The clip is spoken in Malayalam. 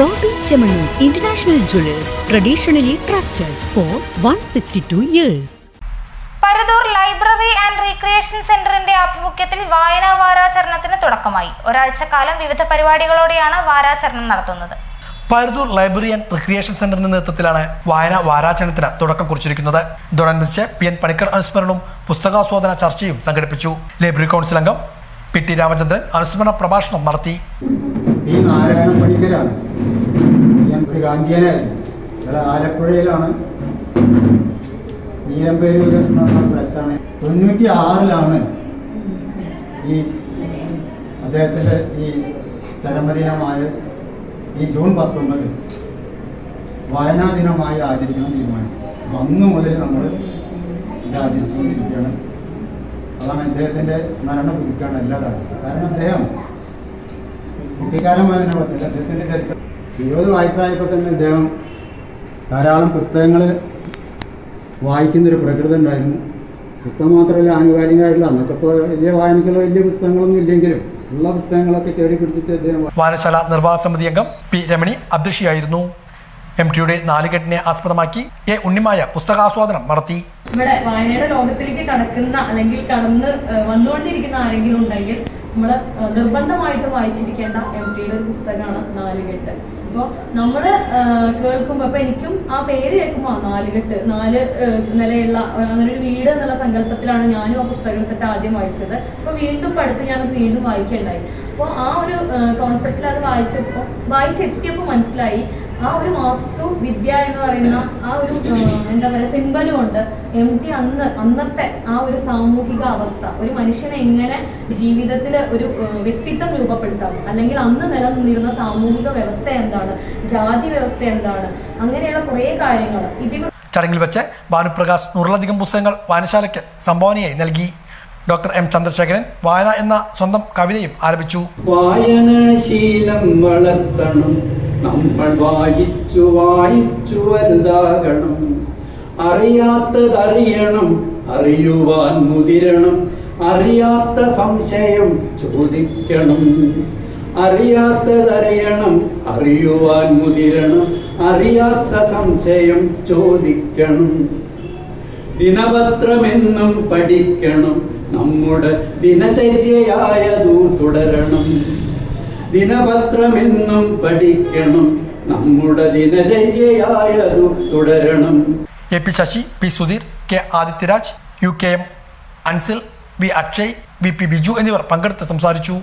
Bobby jewellers International trusted traditionally trusted for 162 years. Parathur library and recreation സെന്ററിന്റെ ആഭിമുഖ്യത്തിൽ വായനാ വാരാചരണത്തിന് തുടക്കമായി. ഒരാഴ്ചക്കാലം വിവിധ പരിപാടികളോടെയാണ് വാരാചരണം നടത്തുന്നത്. പരതൂർ ലൈബ്രറി ആൻഡ് റിക്രിയേഷൻ സെന്ററിന്റെ നേതൃത്വത്തിലാണ് വായന വാരാചരണത്തിന് തുടക്കം കുറിച്ചിരിക്കുന്നത്. ഇതോടനുബന്ധിച്ച് പി എൻ പണിക്കർ അനുസ്മരണവും പുസ്തകാസ്വാദന ചർച്ചയും സംഘടിപ്പിച്ചു. ലൈബ്രറി കൗൺസിൽ അംഗം പി ടി രാമചന്ദ്രൻ അനുസ്മരണ പ്രഭാഷണം നടത്തി. ഈ നാരായണ പണിക്കരാണ്. ഞാൻ ഒരു ഗാന്ധിയനായിരുന്നു ഇവിടെ ആലപ്പുഴയിലാണ്. നീലമ്പേരി സ്ഥലത്താണ്. തൊണ്ണൂറ്റി ആറിലാണ് ഈ അദ്ദേഹത്തിന്റെ ഈ ചരമദിനമായ ഈ ജൂൺ പത്തൊമ്പത് വായനാ ദിനമായി ആചരിക്കണം തീരുമാനിച്ചു അന്ന് മുതൽ നമ്മൾ ഇത് ആചരിച്ചുകൊണ്ടിരിക്കുകയാണ്. അതാണ് അദ്ദേഹത്തിന്റെ സ്മരണ പുതുക്കാണ് എല്ലാ കാരണം അദ്ദേഹം കുട്ടിക്കാലം തന്നെ പറ്റില്ല അദ്ദേഹത്തിന്റെ ചരിത്രം. ഇരുപത് വയസ്സായപ്പോൾ തന്നെ അദ്ദേഹം ധാരാളം പുസ്തകങ്ങൾ വായിക്കുന്നൊരു പ്രകൃതി ഉണ്ടായിരുന്നു. പുസ്തകം മാത്രമല്ല ആനുകാലികമായിട്ടുള്ള അന്നൊക്കെ ഇപ്പോൾ വലിയ വായനക്കുള്ള വലിയ പുസ്തകങ്ങളൊന്നും ഇല്ലെങ്കിലും ഉള്ള പുസ്തകങ്ങളൊക്കെ തേടി പിടിച്ചിട്ട് അദ്ദേഹം വായനശാല നിർവാഹ സമിതി അംഗം പി രമണി അധ്യക്ഷയായിരുന്നു. എം ടിയുടെ നാലുകെട്ടിനെ ആസ്പദമാക്കി എ ഉണ്ണിമായ പുസ്തകാസ്വാദനം നടത്തി. ഇവിടെ വായനയുടെ ലോകത്തിലേക്ക് കടക്കുന്ന അല്ലെങ്കിൽ കടന്ന് വന്നുകൊണ്ടിരിക്കുന്ന ആരെങ്കിലും ഉണ്ടെങ്കിൽ നമ്മൾ നിർബന്ധമായിട്ട് വായിച്ചിരിക്കേണ്ട എം ടിയുടെ ഒരു പുസ്തകമാണ് നാലുകെട്ട്. അപ്പോൾ നമ്മൾ കേൾക്കുമ്പോൾ അപ്പോൾ എനിക്കും ആ പേര് കേൾക്കുമ്പോൾ നാലുകെട്ട് നാല് നിലയുള്ള അങ്ങനെ ഒരു വീട് എന്നുള്ള സങ്കല്പത്തിലാണ് ഞാനും ആ പുസ്തകം എടുത്തിട്ട് ആദ്യം വായിച്ചത്. അപ്പോൾ വീണ്ടും പഠിത്തം ഞാനത് വീണ്ടും വായിക്കേണ്ടായി. അപ്പോൾ ആ ഒരു കോൺസെപ്റ്റിൽ അത് വായിച്ചപ്പോൾ വായിച്ചെത്തിയപ്പോൾ മനസ്സിലായി ആ ഒരു വാസ്തു വിദ്യ എന്ന് പറയുന്ന ആ ഒരു എന്താ പറയുക സിമ്പലും ഉണ്ട്. എം ടി അന്ന് അന്നത്തെ ആ ഒരു സാമൂഹിക അവസ്ഥ. ഒരു മനുഷ്യനെ എങ്ങനെ ജീവിതത്തിൽ ഒരു വ്യക്തിത്വം രൂപപ്പെടുത്താം? അല്ലെങ്കിൽ അന്ന് നിലനിന്നിരുന്ന സാമൂഹിക വ്യവസ്ഥ എന്താണ്? ജാതി വ്യവസ്ഥ എന്താണ്? അങ്ങനെയുള്ള കുറേ കാര്യങ്ങൾ ഇതിൽ ചടങ്ങിൽ വെച്ച് ഭാനുപ്രകാശ് നൂറിലധികം പുസ്തകങ്ങൾ വായനശാലയ്ക്ക് സംഭാവനയായി നൽകി. ഡോക്ടർ എം ചന്ദ്രശേഖരൻ വായന എന്ന സ്വന്തം കവിതയും ആരംഭിച്ചു വായനാശീലം വളർത്തണം. നമ്മൾ വായിച്ചു വായിച്ചു വലുതാകണം. അറിയാത്തതറിയണം അറിയുവാൻ മുതിരണം. അറിയാത്ത സംശയം ചോദിക്കണം. അറിയാത്തതറിയണം അറിയുവാൻ മുതിരണം. അറിയാത്ത സംശയം ചോദിക്കണം. ദിനപത്രമെന്നും പഠിക്കണം. നമ്മുടെ ദിനചര്യയായതു തുടരണം. ദിനപത്രമെന്നും പഠിക്കണം. നമ്മുടെ ദിനചര്യയായതു തുടരണം. A P Sasi P Sudheer K Adithyaraj U K M Ansil V Akshay V P Biju എന്നിവർ പങ്കെടുത്ത് സംസാരിച്ചു.